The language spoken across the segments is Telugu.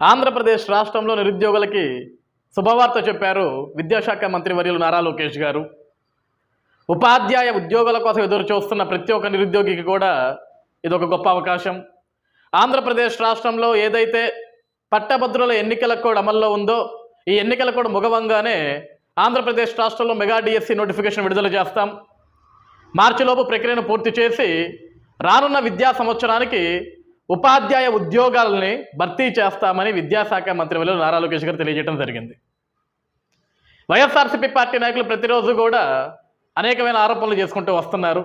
ఆంధ్రప్రదేశ్ రాష్ట్రంలో నిరుద్యోగులకి శుభవార్త చెప్పారు విద్యాశాఖ మంత్రి వర్యులు నారా లోకేష్ గారు. ఉపాధ్యాయ ఉద్యోగుల కోసం ఎదురు చూస్తున్న ప్రతి ఒక్క నిరుద్యోగికి కూడా ఇది ఒక గొప్ప అవకాశం. ఆంధ్రప్రదేశ్ రాష్ట్రంలో ఏదైతే పట్టభద్రుల ఎన్నికల కోడ్ అమల్లో ఉందో ఈ ఎన్నికల కోడ్ ముగవంగానే ఆంధ్రప్రదేశ్ రాష్ట్రంలో మెగా డిఎస్సి నోటిఫికేషన్ విడుదల చేస్తాం. మార్చిలోపు ప్రక్రియను పూర్తి చేసి రానున్న విద్యా సంవత్సరానికి ఉపాధ్యాయ ఉద్యోగాలని భర్తీ చేస్తామని విద్యాశాఖ మంత్రి వల్ల నారా లోకేష్ గారు తెలియజేయడం జరిగింది. వైఎస్ఆర్సీపీ పార్టీ నాయకులు ప్రతిరోజు కూడా అనేకమైన ఆరోపణలు చేసుకుంటూ వస్తున్నారు.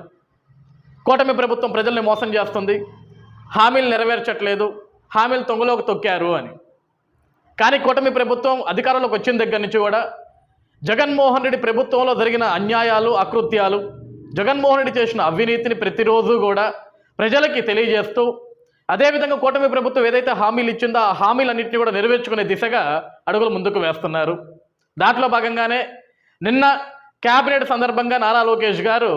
కూటమి ప్రభుత్వం ప్రజల్ని మోసం చేస్తుంది. హామీలు నెరవేర్చట్లేదు. హామీలు తొంగలోకి తొక్కారు అని. కానీ కూటమి ప్రభుత్వం అధికారంలోకి వచ్చిన దగ్గర నుంచి కూడా జగన్మోహన్ రెడ్డి ప్రభుత్వంలో జరిగిన అన్యాయాలు అకృత్యాలు జగన్మోహన్ రెడ్డి చేసిన అవినీతిని ప్రతిరోజు కూడా ప్రజలకి తెలియజేస్తూ అదేవిధంగా కూటమి ప్రభుత్వం ఏదైతే హామీలు ఇచ్చిందో ఆ హామీలన్నింటినీ కూడా నెరవేర్చుకునే దిశగా అడుగులు ముందుకు వేస్తున్నారు. దాంట్లో భాగంగానే నిన్న క్యాబినెట్ సందర్భంగా నారా లోకేష్ గారు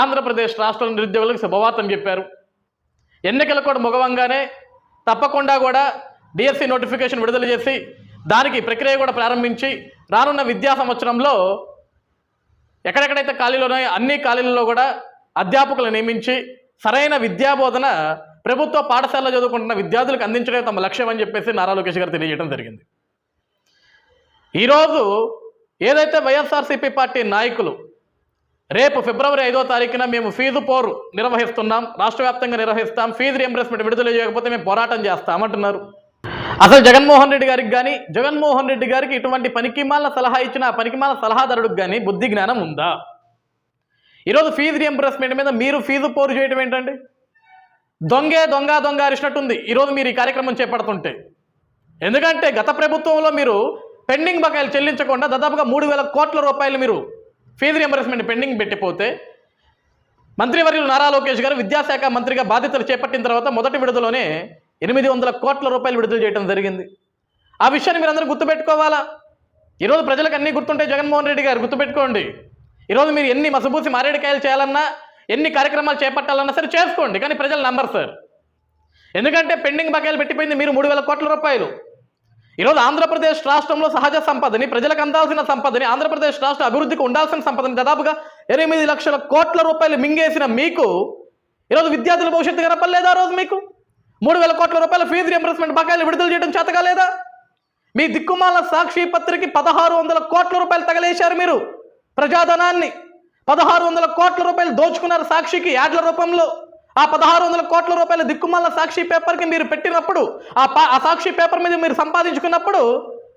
ఆంధ్రప్రదేశ్ రాష్ట్ర నిరుద్యోగులకు శుభవార్తను చెప్పారు. ఎన్నికలు కూడా ముగవంగానే తప్పకుండా కూడా డిఎస్సి నోటిఫికేషన్ విడుదల చేసి దానికి ప్రక్రియ కూడా ప్రారంభించి రానున్న విద్యా సంవత్సరంలో ఎక్కడెక్కడైతే ఖాళీలు ఉన్నాయో అన్ని ఖాళీలలో కూడా అధ్యాపకులు నియమించి సరైన విద్యాబోధన ప్రభుత్వ పాఠశాలలో చదువుకుంటున్న విద్యార్థులకు అందించడమే తమ లక్ష్యం అని చెప్పేసి నారా లోకేష్ గారు తెలియజేయడం జరిగింది. ఈరోజు ఏదైతే వైఎస్ఆర్సీపీ పార్టీ నాయకులు రేపు ఫిబ్రవరి ఐదో తారీఖున మేము ఫీజు పోరు నిర్వహిస్తున్నాం రాష్ట్ర వ్యాప్తంగా నిర్వహిస్తాం ఫీజు రియంబర్స్మెంట్ విడుదల చేయకపోతే మేము పోరాటం చేస్తామంటున్నారు. అసలు జగన్మోహన్ రెడ్డి గారికి కానీ జగన్మోహన్ రెడ్డి గారికి ఇటువంటి పనికిమాల సలహా ఇచ్చిన ఆ పనికిమాల సలహాదారుడికి కానీ బుద్ధి జ్ఞానం ఉందా? ఈరోజు ఫీజు రియంబర్స్మెంట్ మీద మీరు ఫీజు పోరు చేయడం ఏంటండి? దొంగే దొంగ దొంగ అరిచినట్టుంది ఈరోజు మీరు ఈ కార్యక్రమం చేపడుతుంటే. ఎందుకంటే గత ప్రభుత్వంలో మీరు పెండింగ్ బకాయిలు చెల్లించకుండా దాదాపుగా మూడు వేల కోట్ల రూపాయలు మీరు ఫీజు రియంబర్స్మెంట్ పెండింగ్ పెట్టిపోతే మంత్రివర్యులు నారా లోకేష్ గారు విద్యాశాఖ మంత్రిగా బాధ్యతలు చేపట్టిన తర్వాత మొదటి విడుదలలోనే ఎనిమిది వందల కోట్ల రూపాయలు విడుదల చేయడం జరిగింది. ఆ విషయాన్ని మీరందరూ గుర్తుపెట్టుకోవాలా? ఈరోజు ప్రజలకు అన్నీ గుర్తుంటాయి జగన్మోహన్ రెడ్డి గారు గుర్తుపెట్టుకోండి. ఈరోజు మీరు ఎన్ని మసబూసి మారేడుకాయలు చేయాలన్నా ఎన్ని కార్యక్రమాలు చేపట్టాలన్నా సరే చేసుకోండి. కానీ ప్రజలు నంబర్ సార్. ఎందుకంటే పెండింగ్ బకాయిలు పెట్టిపోయింది మీరు మూడు వేల కోట్ల రూపాయలు. ఈరోజు ఆంధ్రప్రదేశ్ రాష్ట్రంలో సహజ సంపదని ప్రజలకు అందాల్సిన సంపదని ఆంధ్రప్రదేశ్ రాష్ట్ర అభివృద్ధికి ఉండాల్సిన సంపదని దాదాపుగా ఎనిమిది లక్షల కోట్ల రూపాయలు మింగేసిన మీకు ఈరోజు విద్యార్థుల భవిష్యత్తు కనపడలేదా ఆ రోజు మీకు? మూడు వేల కోట్ల రూపాయల ఫీజు రియంబర్స్మెంట్ బకాయిలు విడుదల చేయడం చేతగా లేదా మీ దిక్కుమాల సాక్షి పత్రికి పదహారు వందల కోట్ల రూపాయలు తగలేశారు మీరు ప్రజాధనాన్ని. పదహారు వందల కోట్ల రూపాయలు దోచుకున్నారు సాక్షికి యాడ్ల రూపంలో. ఆ పదహారు వందల కోట్ల రూపాయల దిక్కుమాల సాక్షి పేపర్కి మీరు పెట్టినప్పుడు ఆ పా ఆ సాక్షి పేపర్ మీద మీరు సంపాదించుకున్నప్పుడు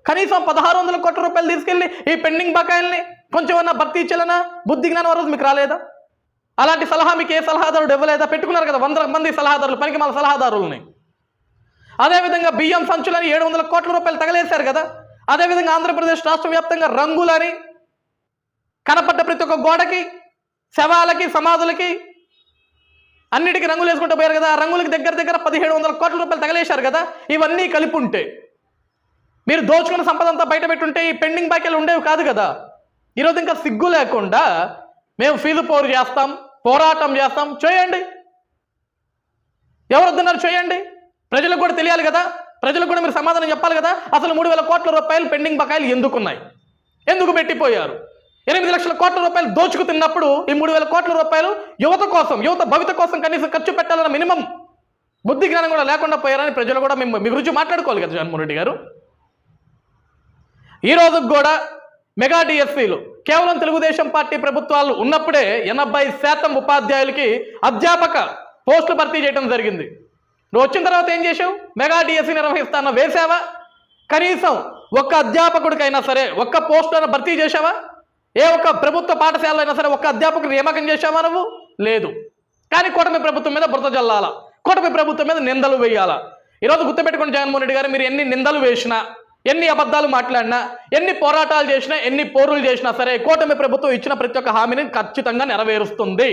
కనీసం పదహారు వందల కోట్ల రూపాయలు తీసుకెళ్ళి ఈ పెండింగ్ బకాయిల్ని కొంచెం అన్నా భర్తీ ఇచ్చేలనా బుద్ధి జ్ఞానం రోజు మీకు రాలేదా? అలాంటి సలహా మీకు ఏ సలహాదారుడు ఇవ్వలేదా? పెట్టుకున్నారు కదా వందల మంది సలహాదారులు పనికి మన సలహాదారులని. అదేవిధంగా బియ్యం సంచులని ఏడు వందల కోట్ల రూపాయలు తగలేశారు కదా? అదేవిధంగా ఆంధ్రప్రదేశ్ రాష్ట్ర వ్యాప్తంగా రంగులని కనపడ్డ ప్రతి ఒక్క గోడకి శవాలకి సమాధులకి అన్నిటికీ రంగులు వేసుకుంటూ పోయారు కదా. రంగులకి దగ్గర దగ్గర పదిహేడు వందల కోట్ల రూపాయలు తగలేశారు కదా. ఇవన్నీ కలిపి ఉంటే మీరు దోచుకున్న సంపద అంతా బయట పెట్టుంటే ఈ పెండింగ్ బాకీలు ఉండేవి కాదు కదా. ఈరోజు ఇంకా సిగ్గు లేకుండా మేము ఫీజు పోరు చేస్తాం పోరాటం చేస్తాం. చేయండి. ఎవరు వద్దన్నారు చేయండి? ప్రజలకు కూడా తెలియాలి కదా. ప్రజలకు కూడా మీరు సమాధానం చెప్పాలి కదా. అసలు మూడు వేల కోట్ల రూపాయలు పెండింగ్ బకాయిలు ఎందుకున్నాయి? ఎందుకు పెట్టిపోయారు? ఎనిమిది లక్షల కోట్ల రూపాయలు దోచుకు తిన్నప్పుడు ఈ మూడు వేల కోట్ల రూపాయలు యువత కోసం యువత భవిత కోసం కనీసం ఖర్చు పెట్టాలన్న మినిమం బుద్ధి జ్ఞానం కూడా లేకుండా పోయారని ప్రజలు కూడా మేము మీ గురించి మాట్లాడుకోవాలి కదా జగన్మోహన్ రెడ్డి గారు. ఈ రోజు కూడా మెగా డిఎస్సీలు కేవలం తెలుగుదేశం పార్టీ ప్రభుత్వాలు ఉన్నప్పుడే ఎనభై శాతం ఉపాధ్యాయులకి అధ్యాపక పోస్టులు భర్తీ చేయడం జరిగింది. నువ్వు వచ్చిన తర్వాత ఏం చేసావు మెగా డిఎస్సీ నిర్వహిస్తాను వేసావా కనీసం ఒక్క అధ్యాపకుడికైనా సరే ఒక్క పోస్టులను భర్తీ చేశావా? ఏ ఒక్క ప్రభుత్వ పాఠశాలలో అయినా సరే ఒక్క అధ్యాపకుడు నియామకం చేశావా నువ్వు? లేదు. కానీ కూటమి ప్రభుత్వం మీద బురద జల్లాల? కూటమి ప్రభుత్వం మీద నిందలు వేయాలా? ఈరోజు గుర్తుపెట్టుకుని జగన్మోహన్ రెడ్డి గారు మీరు ఎన్ని నిందలు వేసినా ఎన్ని అబద్ధాలు మాట్లాడినా ఎన్ని పోరాటాలు చేసినా ఎన్ని పోరులు చేసినా సరే కూటమి ప్రభుత్వం ఇచ్చిన ప్రతి ఒక్క హామీని ఖచ్చితంగా నెరవేరుస్తుంది.